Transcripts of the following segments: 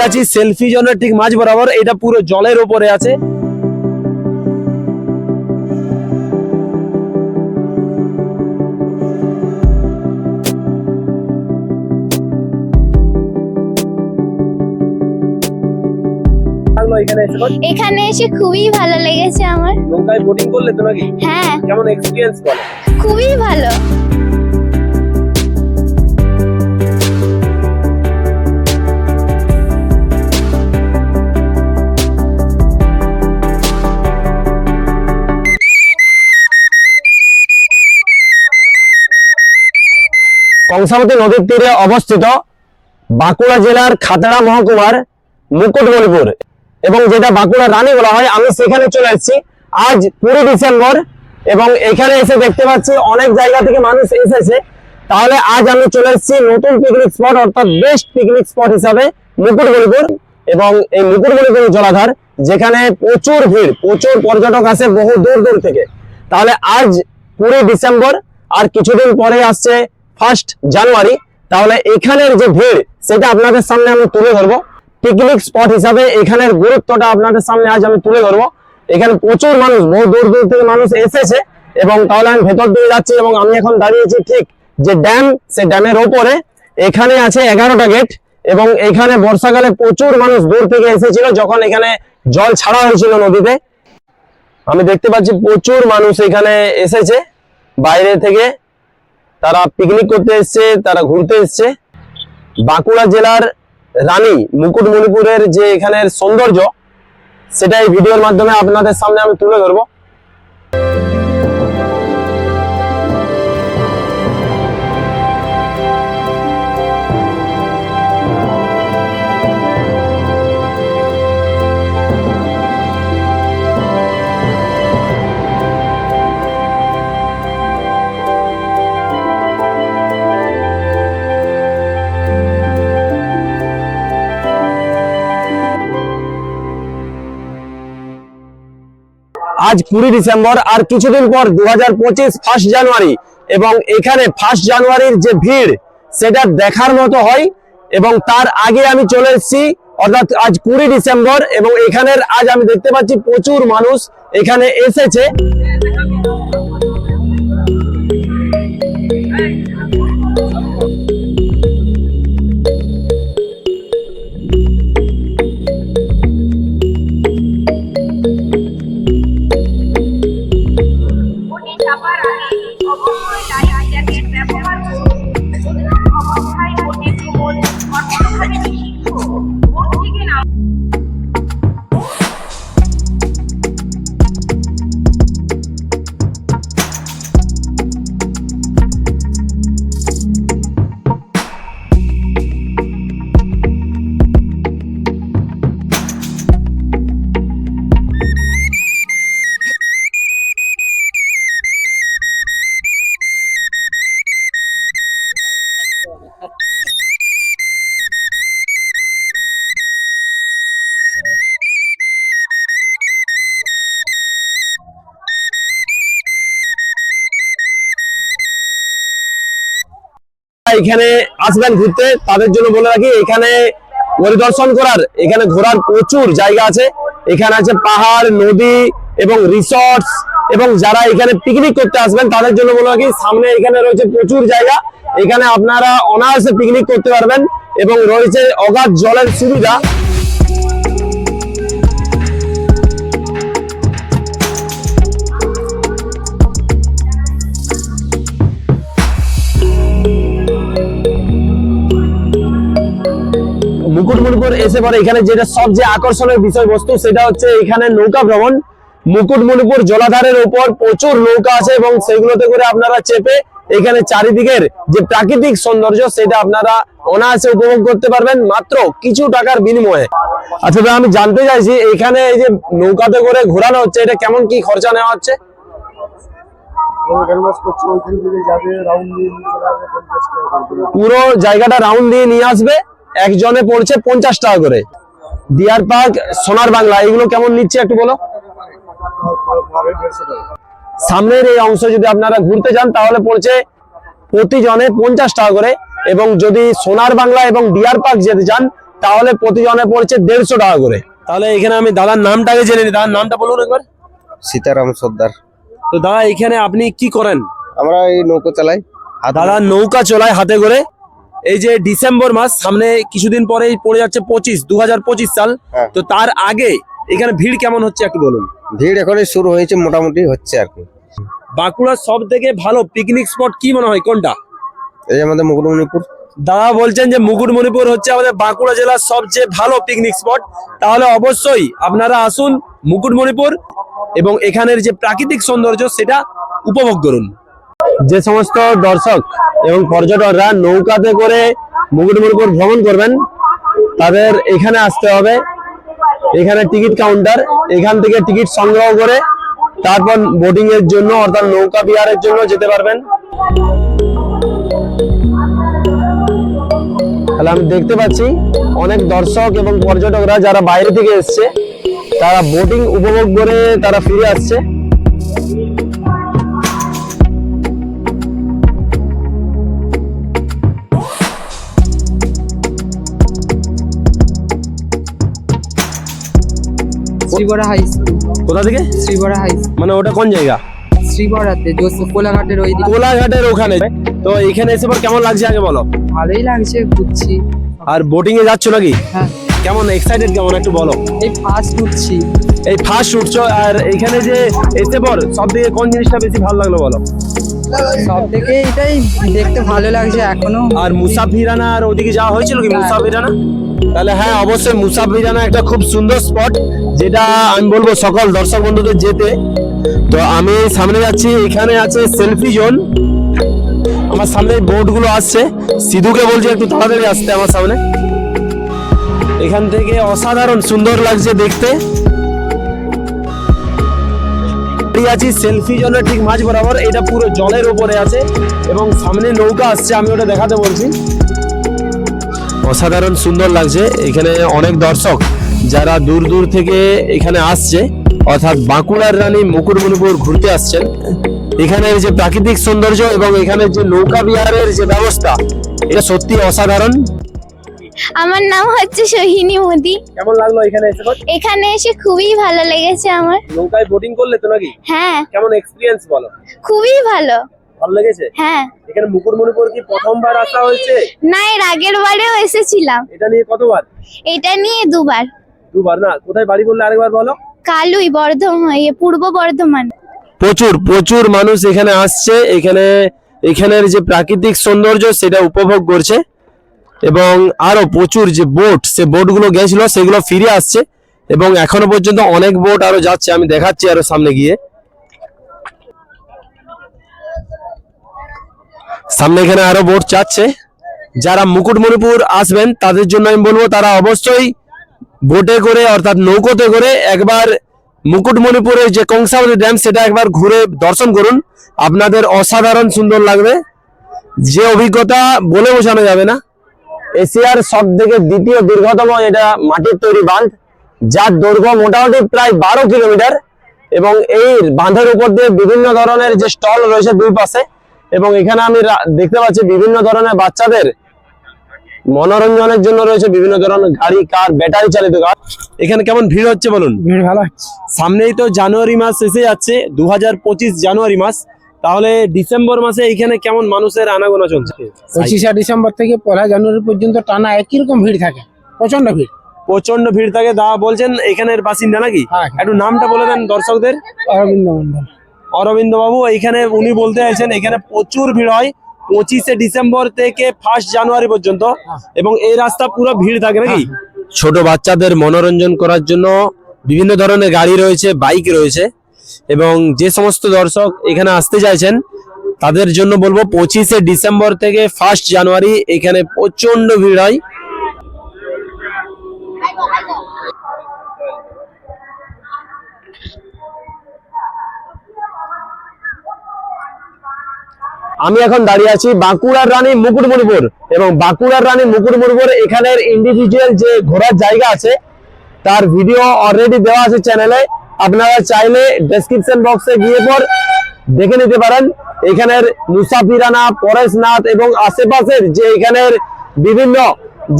দাঁড়িয়ে আছি সেলফি জোনের ঠিক মাঝ বরাবর এটা পুরো জলের ওপরে আছে। এখানে এসে এখানে এসে খুবই ভালো লেগেছে আমার। নৌকায় বোটিং করলে তো নাকি? হ্যাঁ। কেমন এক্সপিরিয়েন্স বলো? খুবই ভালো। কংসাবতী নদীর তীরে অবস্থিত বাঁকুড়া জেলার খাতড়া মহকুমার মুকুটমণিপুর। এবং যেটা বাঁকুড়া রানী বলা হয়, আমি সেখানে চলে এসেছি আজ কুড়ি ডিসেম্বর এবং এখানে এসে দেখতে পাচ্ছি অনেক জায়গা থেকে মানুষ এসেছে। তাহলে আজ আমি চলে এসেছি নতুন পিকনিক স্পট অর্থাৎ বেস্ট পিকনিক স্পট হিসাবে মুকুটমণিপুর এবং এই মুকুটমণিপুর জলাধার, যেখানে প্রচুর ভিড়, প্রচুর পর্যটক আসে বহু দূর দূর থেকে। তাহলে আজ কুড়ি ডিসেম্বর, আর কিছুদিন পরে আসছে ফার্স্ট জানুয়ারি তাহলে এখানের যে ভিড়, সেটা আপনাদের সামনে আমি তুলে ধরবো। পিকনিক স্পট হিসাবে এখানের গুরুত্বটা আপনাদের সামনে আজ আমি তুলে ধরবো। এখানে প্রচুর মানুষ, বহু দূর দূর থেকে মানুষ এসেছে এবং তাহলে আমি ভেতর দিকে যাচ্ছি এবং আমি এখন দাঁড়িয়েছি ঠিক যে ড্যাম সে ড্যামের ওপরে। এখানে আছে এগারোটা গেট এবং এখানে বর্ষাকালে প্রচুর মানুষ দূর থেকে এসেছিল যখন এখানে জল ছাড়া হয়েছিল নদীতে। আমি দেখতে পাচ্ছি প্রচুর মানুষ এখানে এসেছে বাইরে থেকে। তারা পিকনিক করতে এসছে, তারা ঘুরতে এসছে। বাঁকুড়া জেলার রানী মুকুটমণিপুরের যে এখানের সৌন্দর্য সেটাই ভিডিওর মাধ্যমে আপনাদের সামনে আমি তুলে ধরবো। আজ কুড়ি ডিসেম্বর আর কিছুদিন পর দু হাজার পঁচিশ ফার্স্ট জানুয়ারি এবং এখানে ফার্স্ট জানুয়ারির যে ভিড়, সেটা দেখার মতো হয়। এবং তার আগে আমি চলে এসেছি, অর্থাৎ আজ কুড়ি ডিসেম্বর। এবং এখানের আজ আমি দেখতে পাচ্ছি প্রচুর মানুষ এখানে এসেছে। এখানে আসবেন ঘুরতে, তাদের জন্য বলে রাখি, এখানে পরিদর্শন করার, এখানে ঘোরার প্রচুর জায়গা আছে। এখানে আছে পাহাড়, নদী এবং রিসর্টস এবং যারা এখানে পিকনিক করতে আসবেন, তাদের জন্য বলে রাখি, সামনে এখানে রয়েছে প্রচুর জায়গা। এখানে আপনারা অনায়াসে পিকনিক করতে পারবেন এবং রয়েছে অগাধ জলের সুবিধা। মুকুটমণিপুর এসে পরে এখানে যেটা সবচেয়ে আকর্ষণের বিষয়বস্তু সেটা হচ্ছে এখানে নৌকা ভ্রমণ। মুকুটমণিপুর জলাধারের উপর প্রচুর নৌকা আছে এবং সেগুলোতে করে আপনারা চেপে এখানে চারিদিকের যে প্রাকৃতিক সৌন্দর্য সেটা আপনারা অনায়াসে উপভোগ করতে পারবেন মাত্র কিছু টাকার বিনিময়ে। আচ্ছা ভাই, আমি জানতে চাইছি এখানে এই যে নৌকাতে করে ঘোরানো হচ্ছে এটা কেমন কি খরচা নেওয়া হচ্ছে? পুরো জায়গাটা রাউন্ড দিয়ে নিয়ে আসবে? একজনে পড়ছে পঞ্চাশ টাকা করে। ডিয়ার পার্ক সোনার বাংলা এগুলো কেমন নিচ্ছে একটু বলো? সামনের এই অংশ যদি আপনারা ঘুরতে যান তাহলে পড়ছে প্রতিজনে পঞ্চাশ টাকা করে এবং যদি সোনার বাংলা এবং ডিয়ার পার্ক যেতে চান তাহলে প্রতিজনে পড়ছে দেড়শো টাকা করে। তাহলে এখানে আমি দাদার নামটাকে জেনে নিই। দাদার নামটা বলুন একবার। সীতারাম সর্দার। তো দাদা এখানে আপনি কি করেন? আমরা এই নৌকো চালাই দাদা নৌকা চলায় হাতে করে এই যে ডিসেম্বর মাস সামনে কিছুদিন পরেই পড়ে যাচ্ছে পঁচিশ দু সাল। হ্যাঁ। তো তার আগে এখানে ভিড় কেমন হচ্ছে একটু বলুন? ভিড় এখনই শুরু হয়েছে মোটামুটি হচ্ছে আর কি। বাঁকুড়ার সব থেকে ভালো পিকনিক স্পট কি মনে হয়? কোনটা? এই আমাদের মুকুটমণিপুর। দাদা বলছেন যে মুকুটমণিপুর হচ্ছে আমাদের বাঁকুড়া জেলার সবচেয়ে ভালো পিকনিক স্পট তাহলে অবশ্যই আপনারা আসুন মুকুটমণিপুর এবং এখানের যে প্রাকৃতিক সৌন্দর্য সেটা উপভোগ করুন। যে সমস্ত দর্শক এবং পর্যটকরা নৌকাতে করে মুকুটমণিপুর ভ্রমণ করবেন, তাদের এখানে আসতে হবে। এখানে টিকিট কাউন্টার, এখান থেকে টিকিট সংগ্রহ করে তারপর বোটিং এর জন্য অর্থাৎ নৌকা বিহারের জন্য যেতে পারবেন। তাহলে আমি দেখতে পাচ্ছি অনেক দর্শক এবং পর্যটকরা যারা বাইরে থেকে এসছে, তারা বোটিং উপভোগ করে তারা ফিরে আসছে। শ্রীবরা হাই স্কুল কোথা থেকে? শ্রীবরা হাই মানে ওটা কোন জায়গা? শ্রীবরাতে কোলাঘাটের ওই দিকে কোলাঘাটের ওখানে। তো এখানে এসে পর কেমন লাগছে আগে বলো? ভালোই লাগছে ঘুরছি। আর বোটিং এ যাচ্ছ নাকি? হ্যাঁ। কেমন এক্সাইটেড কেমন একটু বলো। এই ফার্স্ট উঠছি। এই ফার্স্ট উঠছো আর এখানে যে এসে পর সব থেকে কোন জিনিসটা বেশি ভালো লাগল বলো? সব থেকে এটাই দেখতে ভালো লাগছে এখনও। আর মুসাফিরানা আর ওদিকে যাওয়া হয়েছিল কি? মুসাফিরানা তাহলে হ্যাঁ অবশ্যই মুসাফিরানা একটা খুব সুন্দর স্পট যেটা আমি বলব সকল দর্শক বন্ধুদের যেতে। তো আমি সামনে যাচ্ছি, এখানে আছে সেলফি জোন আমার সামনে বোটগুলো আসছে। সিধুকে বলছি একটু তাড়াতাড়ি আসতে আমার সামনে। এখান থেকে অসাধারণ সুন্দর লাগছে দেখতে। দাঁড়িয়ে আছি সেলফি জোনের ঠিক মাঝ বরাবর, এটা পুরো জলের উপরে আছে এবং সামনে নৌকা আসছে, আমি ওটা দেখাতে বলছি। অসাধারণ সুন্দর লাগছে, এখানে অনেক দর্শক যারা দূর দূর থেকে এখানে আসছে, অর্থাৎ বাঁকুড়ার রানী মুকুটমণিপুর ঘুরতে আসছেন। এখানের যে প্রাকৃতিক সৌন্দর্য এবং এখানে যে নৌকা বিহারের যে ব্যবস্থা, এটা সত্যি অসাধারণ। আমার নাম হচ্ছে সোহিনী মোদি। কেমন লাগল এখানে এসে এখানে এসে খুবই ভালো লেগেছে আমার। নৌকায় বোটিং করলে তো নাকি? হ্যাঁ। কেমন এক্সপিরিয়েন্স বলো? খুবই ভালো। ভালো লেগেছে? হ্যাঁ। এখানে মুকুটমণিপুর কি প্রথমবার আসা হয়েছে? না এর আগের বারেও এসেছিলাম। এটা নিয়ে কতবার? এটা নিয়ে দুবার। দুবার না কোথায় বাড়ি বললে আরেকবার বলো? কালুই বর্ধমান ইয়ে, পূর্ব বর্ধমান। প্রচুর প্রচুর মানুষ এখানে আসছে। এখানে এখানের যে প্রাকৃতিক সৌন্দর্য সেটা উপভোগ করছে। এবং আরও প্রচুর যে বোট সে বোটগুলো গেছিল সেগুলো ফিরে আসছে। এবং এখনও পর্যন্ত অনেক বোট আরও যাচ্ছে, আমি দেখাচ্ছি আরও সামনে গিয়ে। সামনে এখানে আরও বোট যাচ্ছে। যারা মুকুটমণিপুর আসবেন, তাদের জন্য আমি বলব, তারা অবশ্যই বোটে করে, অর্থাৎ নৌকোতে করে একবার মুকুটমণিপুরের যে কংসাবতী ড্যাম সেটা একবার ঘুরে দর্শন করুন। আপনাদের অসাধারণ সুন্দর লাগবে। যে অভিজ্ঞতা বলে বোঝানো যাবে না। এশিয়ার সব থেকে দ্বিতীয় দীর্ঘতম এটা মাটির তৈরি বাঁধ যার দৈর্ঘ্য মোটামুটি প্রায় বারো কিলোমিটার এবং এই বাঁধের উপর দিয়ে বিভিন্ন ধরনের যে স্টল রয়েছে দুই পাশে এবং এখানে আমি দেখতে পাচ্ছি বিভিন্ন ধরনের বাচ্চাদের মনোরঞ্জনের জন্য রয়েছে বিভিন্ন ধরনের গাড়ি কার ব্যাটারি চালিত কার। এখানে কেমন ভিড় হচ্ছে বলুন? ভিড় ভালো সামনেই তো জানুয়ারি মাস এসে যাচ্ছে দু হাজার পঁচিশ জানুয়ারি মাস। তাহলে ডিসেম্বর মাসে এখানে কেমন মানুষের আনাগোনা চলছে? পঁচিশে ডিসেম্বর থেকে পয়লা জানুয়ারি পর্যন্ত টানা একই রকম ভিড় থাকে প্রচণ্ড ভিড়। প্রচণ্ড ভিড় থাকে দা বলছেন এখানের বাসিন্দা নাকি? হ্যাঁ। একটু নামটা বলে দেন দর্শকদের। অরবিন্দ মন্ডল অরবিন্দ বাবু এখানে উনি বলতে চাইছেন এখানে প্রচুর ভিড় হয় পঁচিশে ডিসেম্বর থেকে ফার্স্ট জানুয়ারি পর্যন্ত এবং এই রাস্তা পুরো ভিড় থাকে নাকি? ছোট বাচ্চাদের মনোরঞ্জন করার জন্য বিভিন্ন ধরনের গাড়ি রয়েছে বাইক রয়েছে। এবং যে সমস্ত দর্শক এখানে আসতে চাইছেন, তাদের জন্য বলব পঁচিশে ডিসেম্বর থেকে ফার্স্ট জানুয়ারি এখানে প্রচণ্ড ভিড় হয়। আমি এখন দাঁড়িয়ে আছি বাঁকুড়ার রানী মুকুটমণিপুর এবং বাঁকুড়ার রানী মুকুটমণিপুর এখানের ইন্ডিভিজুয়াল যে ঘোরার জায়গা আছে, তার ভিডিও অলরেডি দেওয়া আছে চ্যানেলে আপনারা চাইলে ডেসক্রিপশন বক্সে গিয়ে পর দেখে নিতে পারেন। এখানের মুসাফিরানা পরেশনাথ এবং আশেপাশের যে এখানের বিভিন্ন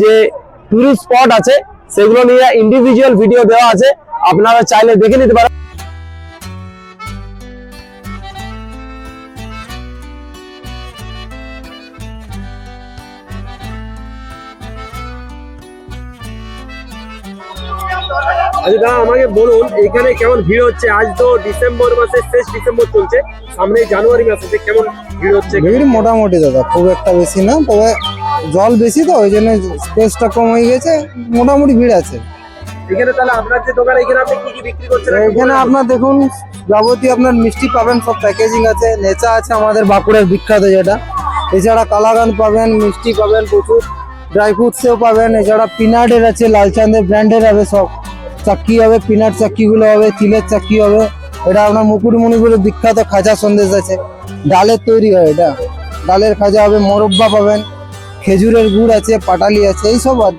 যে টুরিস্ট স্পট আছে, সেগুলো নিয়ে ইন্ডিভিজুয়াল ভিডিও দেওয়া আছে। আপনারা চাইলে দেখে নিতে পারেন। আচ্ছা আমাকে বলুন এখানে কেমন ভিড় হচ্ছে? আজ তো ডিসেম্বর মাসের শেষ ডিসেম্বর চলছে সামনে জানুয়ারি মাস আছে কেমন ভিড় হচ্ছে ভিড় মোটামুটি দাদা খুব একটা বেশি না তবে জল বেশি তো ওই জন্য স্পেসটা কম হয়ে গেছে মোটামুটি ভিড় আছে। এখানে তাহলে আপনার যে দোকান এখানে আপনি কি কি বিক্রি করছেন? এখানে আপনার দেখুন যাবতীয় আপনার মিষ্টি পাবেন সব প্যাকেজিং আছে নেচা আছে আমাদের বাঁকুড়ার বিখ্যাত যেটা। এছাড়া কালাগান পাবেন মিষ্টি পাবেন প্রচুর ড্রাই ফ্রুটসেও পাবেন এছাড়া পিনাটের আছে লালচাঁদের ব্র্যান্ডের হবে সব। চাক্কি হবে পিনাট চাক্কিগুলো হবে, তিলের চাক্কি হবে। এটা আপনার মুকুটমণিপুরের বিখ্যাত খাজা সন্দেশ আছে। ডালের তৈরি হয় এটা। ডালের খাজা হবে, মোরব্বা পাবেন। খেজুরের গুড় আছে, পাটালি আছে, এইসব আর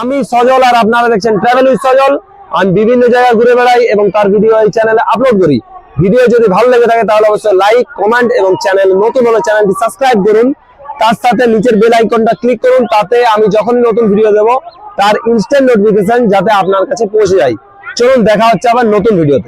আমি সজল আর আপনারা দেখছেন ট্রাভেল উইথ সজল। আমি বিভিন্ন জায়গায় ঘুরে বেড়াই এবং তার ভিডিও এই চ্যানেলে আপলোড করি। ভিডিও যদি ভালো লেগে থাকে তাহলে অবশ্যই লাইক কমেন্ট এবং চ্যানেল নতুন হলে চ্যানেলটি সাবস্ক্রাইব করুন। তার সাথে নিচের বেল আইকনটা ক্লিক করুন, তাতে আমি যখনই নতুন ভিডিও দেব, তার ইনস্ট্যান্ট নোটিফিকেশন যাতে আপনার কাছে পৌঁছে যায়। চলুন, দেখা হচ্ছে আবার নতুন ভিডিওতে